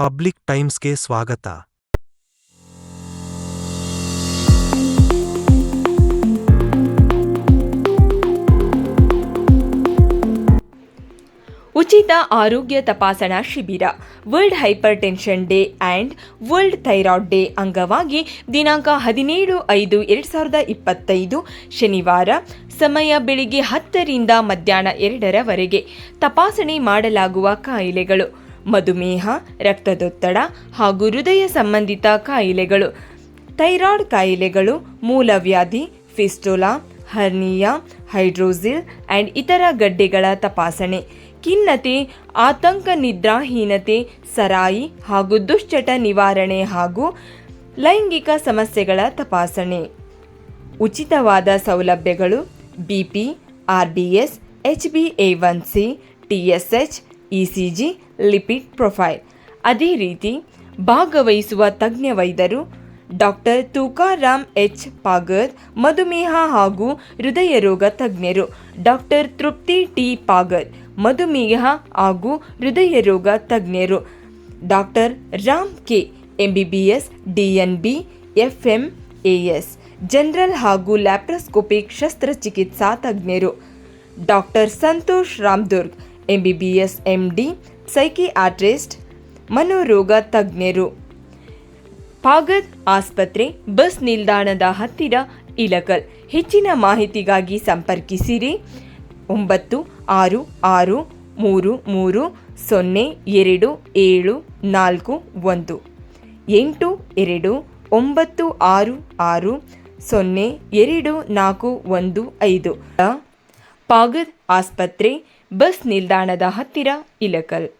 Public ಟೈಮ್ಸ್ಗೆ ಸ್ವಾಗತ. ಉಚಿತ ಆರೋಗ್ಯ ತಪಾಸಣಾ ಶಿಬಿರ, world hypertension day and world thyroid day ಅಂಗವಾಗಿ ದಿನಾಂಕ ಹದಿನೇಳು ಐದು ಎರಡು ಸಾವಿರದ ಇಪ್ಪತ್ತೈದು, ಶನಿವಾರ, ಸಮಯ ಬೆಳಿಗ್ಗೆ ಹತ್ತರಿಂದ ಮಧ್ಯಾಹ್ನ ಎರಡರವರೆಗೆ ತಪಾಸಣೆ ಮಾಡಲಾಗುವ ಕಾಯಿಲೆಗಳು. ಮಧುಮೇಹ, ರಕ್ತದೊತ್ತಡ ಹಾಗೂ ಹೃದಯ ಸಂಬಂಧಿತ ಕಾಯಿಲೆಗಳು. ಥೈರಾಯ್ಡ್ ಕಾಯಿಲೆಗಳು, ಮೂಲವ್ಯಾಧಿ, ಫಿಸ್ಟೋಲಾ, ಹರ್ನಿಯಾ, ಹೈಡ್ರೋಸಿಲ್ ಆ್ಯಂಡ್ ಇತರ ಗಡ್ಡೆಗಳ ತಪಾಸಣೆ. ಖಿನ್ನತೆ, ಆತಂಕ, ನಿದ್ರಾಹೀನತೆ, ಸರಾಯಿ ಹಾಗೂ ದುಶ್ಚಟ ನಿವಾರಣೆ ಹಾಗೂ ಲೈಂಗಿಕ ಸಮಸ್ಯೆಗಳ ತಪಾಸಣೆ. ಉಚಿತವಾದ ಸೌಲಭ್ಯಗಳು, B P, R B S, H B A one C, T S H, E C ECG lipid profile. ಅದೇ ರೀತಿ ಭಾಗವಹಿಸುವ ತಜ್ಞ ವೈದ್ಯರು ಡಾಕ್ಟರ್ ತುಕಾರಾಮ್ ಎಚ್. ಪಾಗರ್, ಮಧುಮೇಹ ಹಾಗೂ ಹೃದಯ ರೋಗ ತಜ್ಞರು ಡಾಕ್ಟರ್ ತೃಪ್ತಿ ಟಿ. ಪಾಗರ್, ಮಧುಮೇಹ ಹಾಗೂ ಹೃದಯ ರೋಗ ತಜ್ಞರು doctor Ram K. MBBS DNB A S, general ಹಾಗೂ ಲ್ಯಾಪ್ರೋಸ್ಕೋಪಿಕ್ ಶಸ್ತ್ರಚಿಕಿತ್ಸಾ ತಜ್ಞರು doctor Santosh Ramdurg, MBBS MD psychiatrist, ಮನೋರೋಗ ತಜ್ಞರು ಪಾಗದ್ ಆಸ್ಪತ್ರೆ, ಬಸ್ ನಿಲ್ದಾಣದ ಹತ್ತಿರ ಇಲಕಲ್. ಹೆಚ್ಚಿನ ಮಾಹಿತಿಗಾಗಿ ಸಂಪರ್ಕಿಸಿರಿ. ಒಂಬತ್ತು, ಆರು ಆರು, ಮೂರು ಮೂರು, ಸೊನ್ನೆ, ಎರಡು, ಏಳು, ನಾಲ್ಕು, ಒಂದು. ಎಂಟು, ಎರಡು, ಒಂಬತ್ತು, ಆರು ಆರು, ಸೊನ್ನೆ, ಎರಡು, ನಾಲ್ಕು, ಒಂದು, ಐದು. ಪಾಗದ್ ಆಸ್ಪತ್ರೆ, ಬಸ್ ನಿಲ್ದಾಣದ ಹತ್ತಿರ ಇಲಕಲ್.